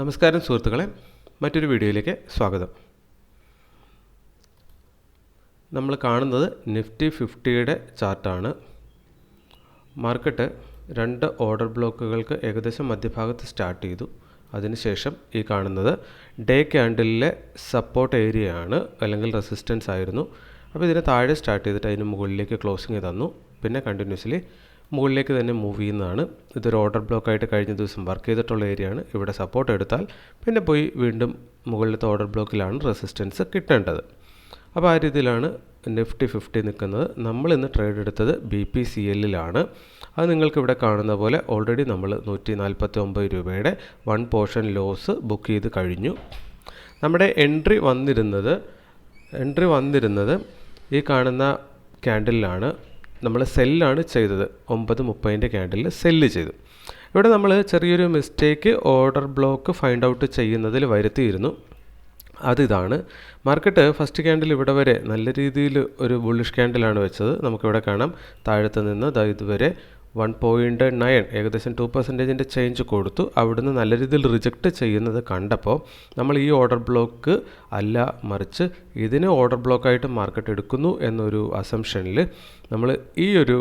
നമസ്കാരം സുഹൃത്തുക്കളെ മറ്റൊരു വീഡിയോയിലേക്ക് സ്വാഗതം. നമ്മൾ കാണുന്നത് നിഫ്റ്റി ഫിഫ്റ്റിയുടെ ചാർട്ടാണ്. മാർക്കറ്റ് രണ്ട് ഓർഡർ ബ്ലോക്കുകൾക്ക് ഏകദേശം മധ്യഭാഗത്ത് സ്റ്റാർട്ട് ചെയ്തു. അതിനുശേഷം ഈ കാണുന്നത് ഡേ ക്യാൻഡിലെ സപ്പോർട്ട് ഏരിയ ആണ് അല്ലെങ്കിൽ റെസിസ്റ്റൻസ് ആയിരുന്നു. അപ്പോൾ ഇതിന് താഴെ സ്റ്റാർട്ട് ചെയ്തിട്ട് അതിന് മുകളിലേക്ക് ക്ലോസിങ് തന്നു. പിന്നെ കണ്ടിന്യൂസ്ലി മുകളിലേക്ക് തന്നെ മൂവ് ചെയ്യുന്നതാണ്. ഇതൊരു ഓർഡർ ബ്ലോക്കായിട്ട് കഴിഞ്ഞ ദിവസം വർക്ക് ചെയ്തിട്ടുള്ള ഏരിയയാണ് ഇവിടെ സപ്പോർട്ട് എടുത്താൽ പിന്നെ പോയി വീണ്ടും മുകളിലത്തെ ഓർഡർ ബ്ലോക്കിലാണ് റെസിസ്റ്റൻസ് കിട്ടേണ്ടത്. അപ്പോൾ ആ രീതിയിലാണ് നിഫ്റ്റി ഫിഫ്റ്റി നിൽക്കുന്നത്. നമ്മൾ ഇന്ന് ട്രേഡ് എടുത്തത് ബി പി സി എല്ലിലാണ് അത് നിങ്ങൾക്കിവിടെ കാണുന്ന പോലെ ഓൾറെഡി നമ്മൾ നൂറ്റി നാൽപ്പത്തി ഒമ്പത് രൂപയുടെ വൺ പോർഷൻ ലോസ് ബുക്ക് ചെയ്ത് കഴിഞ്ഞു. നമ്മുടെ എൻട്രി വന്നിരുന്നത് എൻട്രി വന്നിരുന്നത് ഈ കാണുന്ന ക്യാൻഡിലാണ് നമ്മൾ സെല്ലാണ് ചെയ്തത്. ഒമ്പത് മുപ്പതിന്റെ ക്യാൻഡിൽ സെല്ല് ചെയ്തു. ഇവിടെ നമ്മൾ ചെറിയൊരു mistake order block find out ചെയ്യുന്നതിൽ വരുത്തിയിരുന്നു. അതിതാണ് മാർക്കറ്റ് ഫസ്റ്റ് ക്യാൻഡിൽ ഇവിടെ വരെ നല്ല രീതിയിൽ ഒരു ബുള്ളിഷ് ക്യാൻഡിലാണ് വെച്ചത്. നമുക്കിവിടെ കാണാം. താഴത്ത് നിന്ന് ഇതുവരെ വൺ പോയിന്റ് നയൻ ഏകദേശം ടു പെർസെന്റേജിന്റെ ചേഞ്ച് കൊടുത്തു. അവിടുന്ന് നല്ല രീതിയിൽ റിജക്റ്റ് ചെയ്യുന്നത് കണ്ടപ്പോൾ നമ്മൾ ഈ ഓർഡർ ബ്ലോക്ക് അല്ല മറിച്ച് ഇതിനെ ഓർഡർ ബ്ലോക്കായിട്ട് മാർക്കറ്റ് എടുക്കുന്നു എന്നൊരു അസംഷനിൽ നമ്മൾ ഈ ഒരു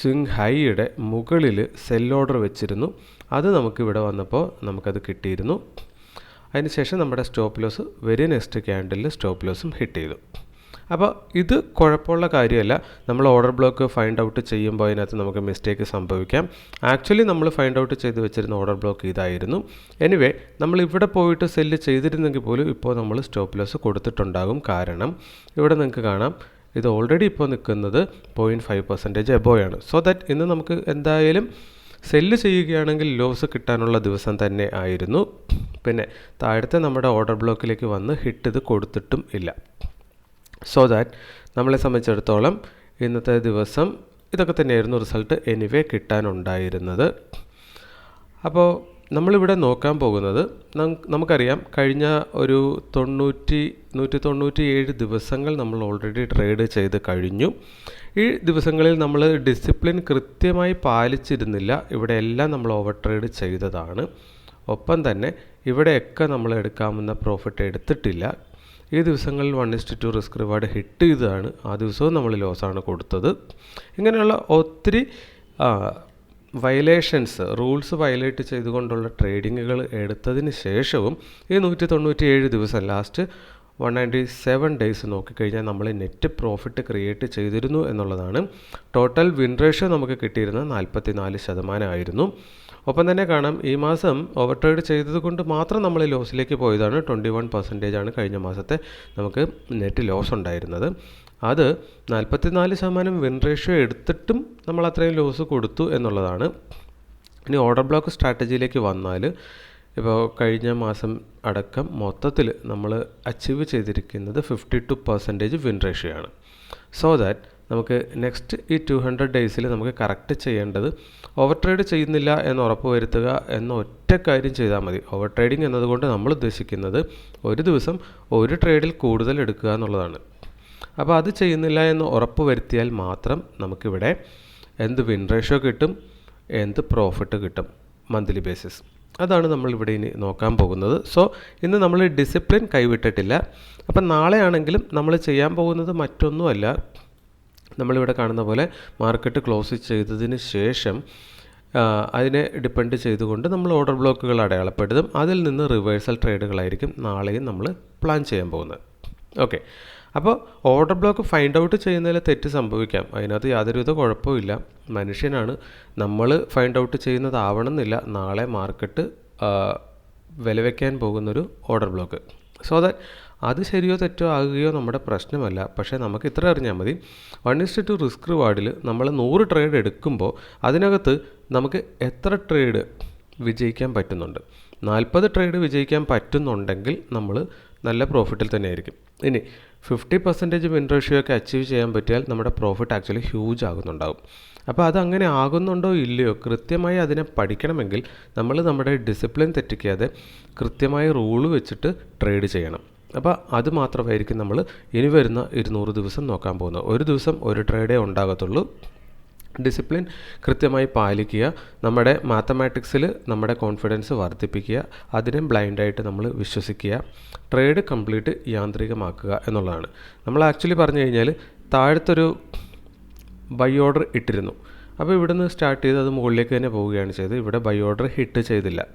സ്വിങ് ഹൈയുടെ മുകളിൽ സെൽ ഓർഡർ വെച്ചിരുന്നു. അത് നമുക്കിവിടെ വന്നപ്പോൾ നമുക്കത് കിട്ടിയിരുന്നു. അതിനുശേഷം നമ്മുടെ സ്റ്റോപ്പ് ലോസ് വെരി നെക്സ്റ്റ് ക്യാൻഡലിൽ സ്റ്റോപ്പ് ലോസും ഹിറ്റ് ചെയ്തു. അപ്പോൾ ഇത് കുഴപ്പമുള്ള കാര്യമല്ല. നമ്മൾ ഓർഡർ ബ്ലോക്ക് ഫൈൻഡ് ഔട്ട് ചെയ്യുമ്പോൾ അതിനകത്ത് നമുക്ക് മിസ്റ്റേക്ക് സംഭവിക്കാം. ആക്ച്വലി നമ്മൾ ഫൈൻഡ് ഔട്ട് ചെയ്ത് വെച്ചിരുന്ന ഓർഡർ ബ്ലോക്ക് ഇതായിരുന്നു. എനിവേ നമ്മൾ ഇവിടെ പോയിട്ട് സെല്ല് ചെയ്തിരുന്നെങ്കിൽ പോലും ഇപ്പോൾ നമ്മൾ സ്റ്റോപ്പ് ലോസ് കൊടുത്തിട്ടുണ്ടാകും. കാരണം ഇവിടെ നിങ്ങൾക്ക് കാണാം. ഇത് ഓൾറെഡി ഇപ്പോൾ നിൽക്കുന്നത് പോയിന്റ് ഫൈവ് പെർസെന്റേജ് എബോയാണ് സോ ദാറ്റ് ഇന്ന് നമുക്ക് എന്തായാലും സെല്ല് ചെയ്യുകയാണെങ്കിൽ ലോസ് കിട്ടാനുള്ള ദിവസം തന്നെ ആയിരുന്നു. പിന്നെ താഴത്തെ നമ്മുടെ ഓർഡർ ബ്ലോക്കിലേക്ക് വന്ന് ഹിറ്റ് ഇത് കൊടുത്തിട്ടും ഇല്ല. സോ ദാറ്റ് നമ്മളെ സംബന്ധിച്ചിടത്തോളം ഇന്നത്തെ ദിവസം ഇതൊക്കെ തന്നെയായിരുന്നു റിസൾട്ട് എനിവേ കിട്ടാനുണ്ടായിരുന്നത്. അപ്പോൾ നമ്മളിവിടെ നോക്കാൻ പോകുന്നത് നമുക്കറിയാം കഴിഞ്ഞ ഒരു തൊണ്ണൂറ്റി നൂറ്റി തൊണ്ണൂറ്റി ഏഴ് ദിവസങ്ങൾ നമ്മൾ ഓൾറെഡി ട്രേഡ് ചെയ്ത് കഴിഞ്ഞു. ഈ ദിവസങ്ങളിൽ നമ്മൾ ഡിസിപ്ലിൻ കൃത്യമായി പാലിച്ചിരുന്നില്ല. ഇവിടെ എല്ലാം നമ്മൾ ഓവർ ട്രേഡ് ചെയ്തതാണ്. ഒപ്പം തന്നെ ഇവിടെയൊക്കെ നമ്മൾ എടുക്കാമെന്ന പ്രോഫിറ്റ് എടുത്തിട്ടില്ല. ഈ ദിവസങ്ങളിൽ one is to two risk reward hit ചെയ്തതാണ്. ആ ദിവസവും നമ്മൾ ലോസാണ് കൊടുത്തത്. ഇങ്ങനെയുള്ള ഒത്തിരി വയലേഷൻസ് റൂൾസ് വയലേറ്റ് ചെയ്തുകൊണ്ടുള്ള ട്രേഡിങ്ങുകൾ എടുത്തതിന് ശേഷവും ഈ നൂറ്റി തൊണ്ണൂറ്റി ഏഴ് ദിവസം last one ninety seven days നോക്കിക്കഴിഞ്ഞാൽ നമ്മൾ നെറ്റ് പ്രോഫിറ്റ് ക്രിയേറ്റ് ചെയ്തിരുന്നു എന്നുള്ളതാണ്. ടോട്ടൽ വിൻ റേഷ്യോ നമുക്ക് കിട്ടിയിരുന്നത് നാൽപ്പത്തി നാല് ശതമാനമായിരുന്നു ഒപ്പം തന്നെ കാണാം ഈ മാസം ഓവർ ട്രേഡ് ചെയ്തതുകൊണ്ട് മാത്രം നമ്മൾ ലോസിലേക്ക് പോയതാണ്. ട്വന്റി വൺ പെർസെന്റേജ് ആണ് കഴിഞ്ഞ മാസത്തെ നമുക്ക് നെറ്റ് ലോസ് ഉണ്ടായിരുന്നത്. അത് നാൽപ്പത്തിനാല് ശതമാനം വിൻ റേഷ്യോ എടുത്തിട്ടും നമ്മൾ അത്രയും ലോസ് കൊടുത്തു എന്നുള്ളതാണ്. ഇനി ഓർഡർ ബ്ലോക്ക് സ്ട്രാറ്റജിയിലേക്ക് വന്നാൽ ഇപ്പോൾ കഴിഞ്ഞ മാസം അടക്കം മൊത്തത്തിൽ നമ്മൾ അച്ചീവ് ചെയ്തിരിക്കുന്നത് fifty two percentage win ratio ആണ്. സോ ദാറ്റ് നമുക്ക് നെക്സ്റ്റ് ഈ ടു ഹൺഡ്രഡ് ഡേയ്സിൽ നമുക്ക് കറക്റ്റ് ചെയ്യേണ്ടത് ഓവർ ട്രേഡ് ചെയ്യുന്നില്ല എന്ന് ഉറപ്പ് വരുത്തുക എന്ന ഒറ്റ കാര്യം ചെയ്താൽ മതി. ഓവർ ട്രേഡിംഗ് എന്നതുകൊണ്ട് നമ്മൾ ഉദ്ദേശിക്കുന്നത് ഒരു ദിവസം ഒരു ട്രേഡിൽ കൂടുതൽ എടുക്കുക എന്നുള്ളതാണ്. അപ്പോൾ അത് ചെയ്യുന്നില്ല എന്ന് ഉറപ്പ് വരുത്തിയാൽ മാത്രം നമുക്കിവിടെ എന്ത് വിൻ റേഷ്യോ കിട്ടും എന്ത് പ്രോഫിറ്റ് കിട്ടും മന്ത്ലി ബേസിസ് അതാണ് നമ്മളിവിടെ ഇനി നോക്കാൻ പോകുന്നത്. സോ ഇന്ന് നമ്മൾ ഡിസിപ്ലിൻ കൈവിട്ടിട്ടില്ല. അപ്പം നാളെയാണെങ്കിലും നമ്മൾ ചെയ്യാൻ പോകുന്നത് മറ്റൊന്നുമല്ല. നമ്മളിവിടെ കാണുന്ന പോലെ മാർക്കറ്റ് ക്ലോസ് ചെയ്തതിന് ശേഷം അതിനെ ഡിപ്പെൻഡ് ചെയ്തുകൊണ്ട് നമ്മൾ ഓർഡർ ബ്ലോക്കുകൾ അടയാളപ്പെടുത്തും. അതിൽ നിന്ന് റിവേഴ്സൽ ട്രേഡുകളായിരിക്കും നാളെയും നമ്മൾ പ്ലാൻ ചെയ്യാൻ പോകുന്നത്. ഓക്കെ. അപ്പോൾ ഓർഡർ ബ്ലോക്ക് ഫൈൻഡ് ഔട്ട് ചെയ്യുന്നതിൽ തെറ്റ് സംഭവിക്കാം. അതിനകത്ത് യാതൊരുവിധ കുഴപ്പമില്ല മനുഷ്യനാണ്. നമ്മൾ ഫൈൻഡ് ഔട്ട് ചെയ്യുന്നതാവണമെന്നില്ല. നാളെ മാർക്കറ്റ് വില വയ്ക്കാൻ പോകുന്നൊരു ഓർഡർ ബ്ലോക്ക്. സോ ദാറ്റ് അത് ശരിയോ തെറ്റോ ആകുകയോ നമ്മുടെ പ്രശ്നമല്ല. പക്ഷേ നമുക്ക് ഇത്ര അറിഞ്ഞാൽ മതി. One is to two risk റിവാർഡിൽ നമ്മൾ നൂറ് ട്രേഡ് എടുക്കുമ്പോൾ അതിനകത്ത് നമുക്ക് എത്ര ട്രേഡ് വിജയിക്കാൻ പറ്റുന്നുണ്ട്? നാൽപ്പത് ട്രേഡ് വിജയിക്കാൻ പറ്റുന്നുണ്ടെങ്കിൽ നമ്മൾ നല്ല പ്രോഫിറ്റിൽ തന്നെ ആയിരിക്കും ഇനി ഫിഫ്റ്റി പെർസെന്റേജ് വിൻ റേഷ്യോ ഒക്കെ അച്ചീവ് ചെയ്യാൻ പറ്റിയാൽ നമ്മുടെ പ്രോഫിറ്റ് ആക്ച്വലി ഹ്യൂജ് ആകുന്നുണ്ടാകും അപ്പോൾ അത് അങ്ങനെ ആകുന്നുണ്ടോ ഇല്ലയോ? കൃത്യമായി അതിനെ പഠിക്കണമെങ്കിൽ നമ്മൾ നമ്മുടെ ഡിസിപ്ലിൻ തെറ്റിക്കാതെ കൃത്യമായ റൂൾ വെച്ചിട്ട് ട്രേഡ് ചെയ്യണം. അപ്പോൾ അത് മാത്രമായിരിക്കും നമ്മൾ ഇനി വരുന്ന ഇരുന്നൂറ് ദിവസം നോക്കാൻ പോകുന്നത്. ഒരു ദിവസം ഒരു ട്രേഡേ ഉണ്ടാകത്തുള്ളൂ. ഡിസിപ്ലിൻ കൃത്യമായി പാലിക്കുക. നമ്മുടെ മാത്തമാറ്റിക്സിൽ നമ്മുടെ കോൺഫിഡൻസ് വർദ്ധിപ്പിക്കുക. അതിനെ ബ്ലൈൻഡായിട്ട് നമ്മൾ വിശ്വസിക്കുക. ട്രേഡ് കംപ്ലീറ്റ് യാന്ത്രികമാക്കുക എന്നുള്ളതാണ്. നമ്മൾ ആക്ച്വലി പറഞ്ഞു കഴിഞ്ഞാൽ താഴത്തൊരു ബൈ ഓർഡർ ഇട്ടിരുന്നു. അപ്പോൾ ഇവിടുന്ന് സ്റ്റാർട്ട് ചെയ്ത് അത് മുകളിലേക്ക് തന്നെ പോവുകയാണ് ചെയ്തത്. ഇവിടെ ബൈ ഓർഡർ ഹിറ്റ് ചെയ്തില്ല.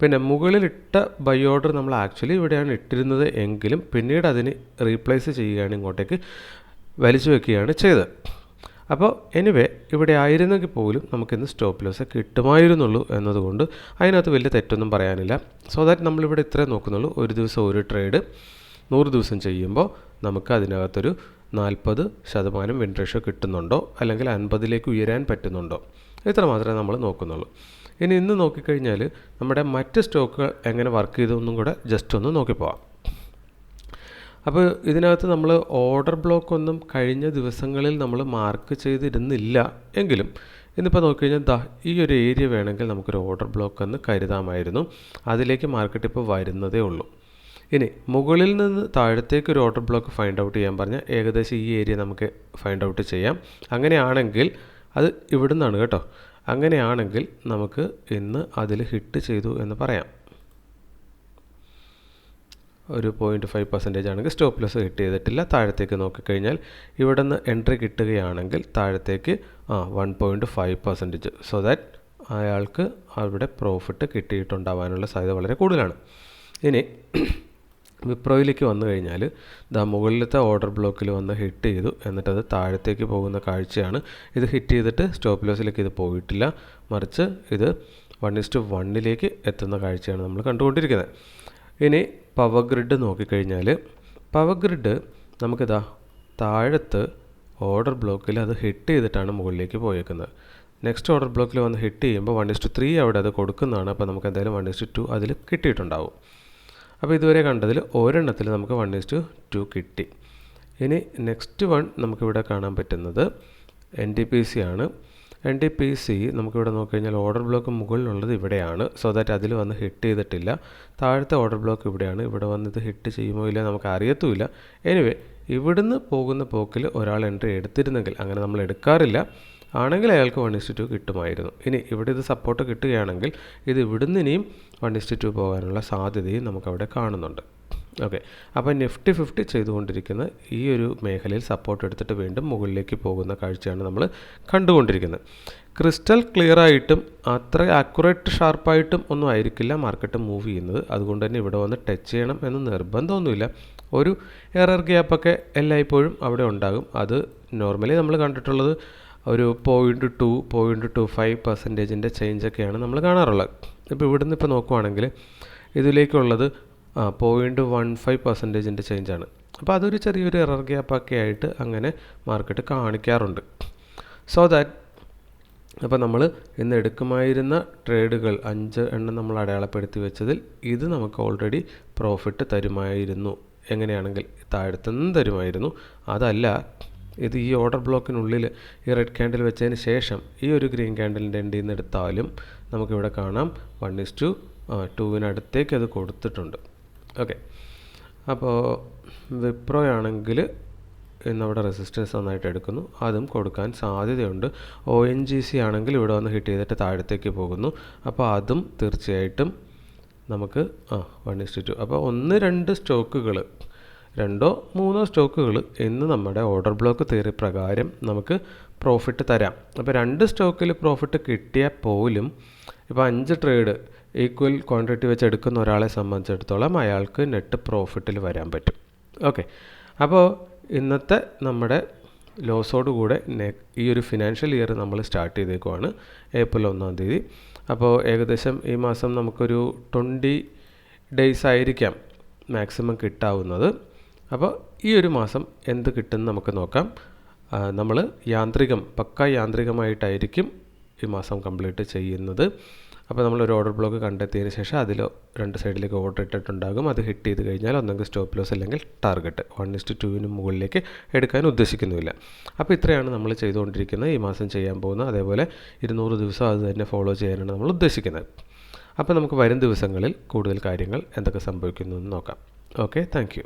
പിന്നെ മുകളിലിട്ട ബൈ ഓർഡർ നമ്മൾ ആക്ച്വലി ഇവിടെയാണ് ഇട്ടിരുന്നത് എങ്കിലും പിന്നീട് അതിന് റീപ്ലേസ് ചെയ്യുകയാണ് ഇങ്ങോട്ടേക്ക് വലിച്ചു വെക്കുകയാണ് ചെയ്തത്. അപ്പോൾ എനിവേ ഇവിടെ ആയിരുന്നെങ്കിൽ പോലും നമുക്കിന്ന് സ്റ്റോപ്പ് ലോസ് കിട്ടുമായിരുന്നുള്ളൂ എന്നതുകൊണ്ട് അതിനകത്ത് വലിയ തെറ്റൊന്നും പറയാനില്ല. സോ ദാറ്റ് നമ്മളിവിടെ ഇത്രേ നോക്കുന്നുള്ളൂ. ഒരു ദിവസം ഒരു ട്രേഡ് നൂറ് ദിവസം ചെയ്യുമ്പോൾ നമുക്ക് അതിനകത്തൊരു നാൽപ്പത് ശതമാനം വിൻ കിട്ടുന്നുണ്ടോ? അല്ലെങ്കിൽ അൻപതിലേക്ക് ഉയരാൻ പറ്റുന്നുണ്ടോ? ഇത്ര മാത്രമേ നമ്മൾ നോക്കുന്നുള്ളൂ. ഇനി ഇന്ന് നോക്കിക്കഴിഞ്ഞാൽ നമ്മുടെ മറ്റ് സ്റ്റോക്കുകൾ എങ്ങനെ വർക്ക് ചെയ്തെന്നും കൂടെ ജസ്റ്റ് ഒന്ന് നോക്കിപ്പോവാം അപ്പോൾ ഇതിനകത്ത് നമ്മൾ ഓർഡർ ബ്ലോക്ക് ഒന്നും കഴിഞ്ഞ ദിവസങ്ങളിൽ നമ്മൾ മാർക്ക് ചെയ്തിരുന്നില്ല എങ്കിലും ഇന്നിപ്പോൾ നോക്കിക്കഴിഞ്ഞാൽ ദാ ഈ ഒരു ഏരിയ വേണമെങ്കിൽ നമുക്കൊരു ഓർഡർ ബ്ലോക്ക് എന്ന് കരുതാമായിരുന്നു. അതിലേക്ക് മാർക്കറ്റ് ഇപ്പോൾ വരുന്നതേ ഉള്ളൂ. ഇനി മുകളിൽ നിന്ന് താഴത്തേക്ക് ഒരു ഓർഡർ ബ്ലോക്ക് ഫൈൻഡ് ഔട്ട് ചെയ്യാൻ പറഞ്ഞാൽ ഏകദേശം ഈ ഏരിയ നമുക്ക് ഫൈൻഡ് ഔട്ട് ചെയ്യാം. അങ്ങനെയാണെങ്കിൽ അത് ഇവിടുന്നാണ് കേട്ടോ. അങ്ങനെയാണെങ്കിൽ നമുക്ക് ഇന്ന് അതിൽ ഹിറ്റ് ചെയ്തു എന്ന് പറയാം. ഒരു പോയിന്റ് ഫൈവ് പെർസെന്റേജ് ആണെങ്കിൽ സ്റ്റോപ്പ് ലോസ് ഹിറ്റ് ചെയ്തിട്ടില്ല. താഴത്തേക്ക് നോക്കിക്കഴിഞ്ഞാൽ ഇവിടെ നിന്ന് എൻട്രി കിട്ടുകയാണെങ്കിൽ താഴത്തേക്ക് ആ one point five percentage so that അയാൾക്ക് അവിടെ പ്രോഫിറ്റ് കിട്ടിയിട്ടുണ്ടാവാനുള്ള സാധ്യത വളരെ കൂടുതലാണ്. ഇനി വിപ്രോയിലേക്ക് വന്നു കഴിഞ്ഞാൽ ദാ മുകളിലത്തെ ഓർഡർ ബ്ലോക്കിൽ വന്ന് ഹിറ്റ് ചെയ്തു. എന്നിട്ടത് താഴത്തേക്ക് പോകുന്ന കാഴ്ചയാണ്. ഇത് ഹിറ്റ് ചെയ്തിട്ട് സ്റ്റോപ്പ് ലോസിലേക്ക് ഇത് പോയിട്ടില്ല. മറിച്ച് ഇത് വൺ ഇസ്റ്റു വണ്ണിലേക്ക് എത്തുന്ന കാഴ്ചയാണ് നമ്മൾ കണ്ടുകൊണ്ടിരിക്കുന്നത്. ഇനി പവർ ഗ്രിഡ് നോക്കിക്കഴിഞ്ഞാൽ പവർ ഗ്രിഡ് നമുക്കിതാ താഴത്ത് ഓർഡർ ബ്ലോക്കിൽ അത് ഹിറ്റ് ചെയ്തിട്ടാണ് മുകളിലേക്ക് പോയേക്കുന്നത്. നെക്സ്റ്റ് ഓർഡർ ബ്ലോക്കിൽ വന്ന് ഹിറ്റ് ചെയ്യുമ്പോൾ വൺ ഇസ്റ്റു ത്രീ അവിടെ അത് കൊടുക്കുന്നതാണ്. അപ്പോൾ നമുക്ക് എന്തായാലും വൺ ഇസ്റ്റു ടു അതിൽ കിട്ടിയിട്ടുണ്ടാവും. അപ്പോൾ ഇതുവരെ കണ്ടതിൽ ഒരെണ്ണത്തിൽ നമുക്ക് വൺ ഇസ്റ്റു ടു കിട്ടി. ഇനി നെക്സ്റ്റ് വൺ നമുക്കിവിടെ കാണാൻ പറ്റുന്നത് എൻ ഡി പി സി ആണ്. എൻ ഡി പി സി നമുക്കിവിടെ നോക്കിക്കഴിഞ്ഞാൽ ഓർഡർ ബ്ലോക്ക് മുകളിലുള്ളത് ഇവിടെയാണ്. സോ ദാറ്റ് അതിൽ വന്ന് ഹിറ്റ് ചെയ്തിട്ടില്ല. താഴത്തെ ഓർഡർ ബ്ലോക്ക് ഇവിടെയാണ്. ഇവിടെ വന്ന് ഇത് ഹിറ്റ് ചെയ്യുമോ ഇല്ല നമുക്ക് അറിയത്തുമില്ല. എനിവേ ഇവിടുന്ന് പോകുന്ന പോക്കിൽ ഒരാൾ എൻട്രി എടുത്തിരുന്നെങ്കിൽ അങ്ങനെ നമ്മൾ എടുക്കാറില്ല. ആണെങ്കിൽ അയാൾക്ക് വൺ ഇസ്റ്റ് ടു കിട്ടുമായിരുന്നു. ഇനി ഇവിടെ ഇത് സപ്പോർട്ട് കിട്ടുകയാണെങ്കിൽ ഇത് ഇവിടുന്ന് ഇനിയും വൺ ഇസ്റ്റ് ടു പോകാനുള്ള സാധ്യതയും നമുക്കവിടെ കാണുന്നുണ്ട്. ഓക്കെ അപ്പോൾ നിഫ്റ്റി ഫിഫ്റ്റി ചെയ്തുകൊണ്ടിരിക്കുന്ന ഈ ഒരു മേഖലയിൽ സപ്പോർട്ട് എടുത്തിട്ട് വീണ്ടും മുകളിലേക്ക് പോകുന്ന കാഴ്ചയാണ് നമ്മൾ കണ്ടുകൊണ്ടിരിക്കുന്നത്. ക്രിസ്റ്റൽ ക്ലിയർ ആയിട്ടും അത്ര ആക്യുറേറ്റ് ഷാർപ്പായിട്ടും ഒന്നും ആയിരിക്കില്ല മാർക്കറ്റ് മൂവ് ചെയ്യുന്നത്. അതുകൊണ്ട് തന്നെ ഇവിടെ വന്ന് ടച്ച് ചെയ്യണം എന്ന് നിർബന്ധമൊന്നുമില്ല. ഒരു എറർ ഗ്യാപ്പൊക്കെ എല്ലായ്പ്പോഴും അവിടെ ഉണ്ടാകും. അത് നോർമലി നമ്മൾ കണ്ടിട്ടുള്ളത് ഒരു point two point two five പെർസെന്റേജിന്റെ ചേഞ്ചൊക്കെയാണ് നമ്മൾ കാണാറുള്ളത്. ഇപ്പോൾ ഇവിടുന്ന് ഇപ്പോൾ നോക്കുവാണെങ്കിൽ ഇതിലേക്കുള്ളത് പോയിന്റ് വൺ ഫൈവ് പെർസെന്റേജിന്റെ ചേഞ്ചാണ് അപ്പോൾ അതൊരു ചെറിയൊരു എറർ ഗ്യാപ്പൊക്കെ ആയിട്ട് അങ്ങനെ മാർക്കറ്റ് കാണിക്കാറുണ്ട്. സോ ദാറ്റ് അപ്പോൾ നമ്മൾ ഇന്ന് എടുക്കുമായിരുന്ന ട്രേഡുകൾ അഞ്ച് എണ്ണം നമ്മൾ അടയാളപ്പെടുത്തി വെച്ചതിൽ ഇത് നമുക്ക് ഓൾറെഡി പ്രോഫിറ്റ് തരുമായിരുന്നു. എങ്ങനെയാണെങ്കിൽ താഴത്തുനിന്ന് തരുമായിരുന്നു. അതല്ല ഇത് ഈ ഓർഡർ ബ്ലോക്കിനുള്ളിൽ ഈ റെഡ് ക്യാൻഡിൽ വെച്ചതിന് ശേഷം ഈ ഒരു ഗ്രീൻ ക്യാൻഡിലിന്റെ എൻഡിൽ നിന്ന് എടുത്താലും നമുക്കിവിടെ കാണാം വൺ ഇസ് ടു ടുവിനടുത്തേക്ക് അത് കൊടുത്തിട്ടുണ്ട്. ഓക്കെ അപ്പോൾ വിപ്രോ ആണെങ്കിൽ ഇന്നവിടെ റെസിസ്റ്റൻസ് നന്നായിട്ട് എടുക്കുന്നു. അതും കൊടുക്കാൻ സാധ്യതയുണ്ട്. ഒ എൻ ജി സി ആണെങ്കിൽ ഇവിടെ വന്ന് ഹിറ്റ് ചെയ്തിട്ട് താഴത്തേക്ക് പോകുന്നു. അപ്പോൾ അതും തീർച്ചയായിട്ടും നമുക്ക് ആ വൺ ഇസ്റ്റ് ടു അപ്പോൾ ഒന്ന് രണ്ട് സ്റ്റോക്കുകൾ രണ്ടോ മൂന്നോ സ്റ്റോക്കുകൾ ഇന്ന് നമ്മുടെ ഓർഡർ ബ്ലോക്ക് തിയറി പ്രകാരം നമുക്ക് പ്രോഫിറ്റ് തരാം. അപ്പോൾ രണ്ട് സ്റ്റോക്കിൽ പ്രോഫിറ്റ് കിട്ടിയാൽ പോലും ഇപ്പോൾ അഞ്ച് ട്രേഡ് ഈക്വൽ ക്വാണ്ടിറ്റി വെച്ച് എടുക്കുന്ന ഒരാളെ സംബന്ധിച്ചിടത്തോളം അയാൾക്ക് നെറ്റ് പ്രോഫിറ്റിൽ വരാൻ പറ്റും. ഓക്കെ അപ്പോൾ ഇന്നത്തെ നമ്മുടെ ലോസോടുകൂടെ നെ ഈ ഒരു ഫിനാൻഷ്യൽ ഇയർ നമ്മൾ സ്റ്റാർട്ട് ചെയ്തേക്കുവാണ്. ഏപ്രിൽ ഒന്നാം തീയതി. അപ്പോൾ ഏകദേശം ഈ മാസം നമുക്കൊരു ട്വന്റി ഡേയ്സ് ആയിരിക്കാം മാക്സിമം കിട്ടാവുന്നത്. അപ്പോൾ ഈ ഒരു മാസം എന്ത് കിട്ടുമെന്ന് നമുക്ക് നോക്കാം. നമ്മൾ യാന്ത്രികം പക്ക യാന്ത്രികമായിട്ടായിരിക്കും ഈ മാസം കംപ്ലീറ്റ് ചെയ്യുന്നത്. അപ്പോൾ നമ്മൾ ഒരു ഓർഡർ ബ്ലോക്ക് കണ്ടെത്തിയതിന് ശേഷം അതിൽ രണ്ട് സൈഡിലേക്ക് ഓർഡർ ഇട്ടിട്ടുണ്ടാകും. അത് ഹിറ്റ് ചെയ്ത് കഴിഞ്ഞാൽ ഒന്നെങ്കിൽ സ്റ്റോപ്പ് ലോസ് അല്ലെങ്കിൽ ടാർഗറ്റ്. വൺ ഇസ്റ്റ് ടുവിന് മുകളിലേക്ക് എടുക്കാൻ ഉദ്ദേശിക്കുന്നുമില്ല. അപ്പോൾ ഇത്രയാണ് നമ്മൾ ചെയ്തുകൊണ്ടിരിക്കുന്നത്. ഈ മാസം ചെയ്യാൻ പോകുന്നത് അതേപോലെ ഇരുന്നൂറ് ദിവസം അത് തന്നെ ഫോളോ ചെയ്യാനാണ് നമ്മൾ ഉദ്ദേശിക്കുന്നത്. അപ്പോൾ നമുക്ക് വരും ദിവസങ്ങളിൽ കൂടുതൽ കാര്യങ്ങൾ എന്തൊക്കെ സംഭവിക്കുന്നു എന്ന് നോക്കാം. Okay thank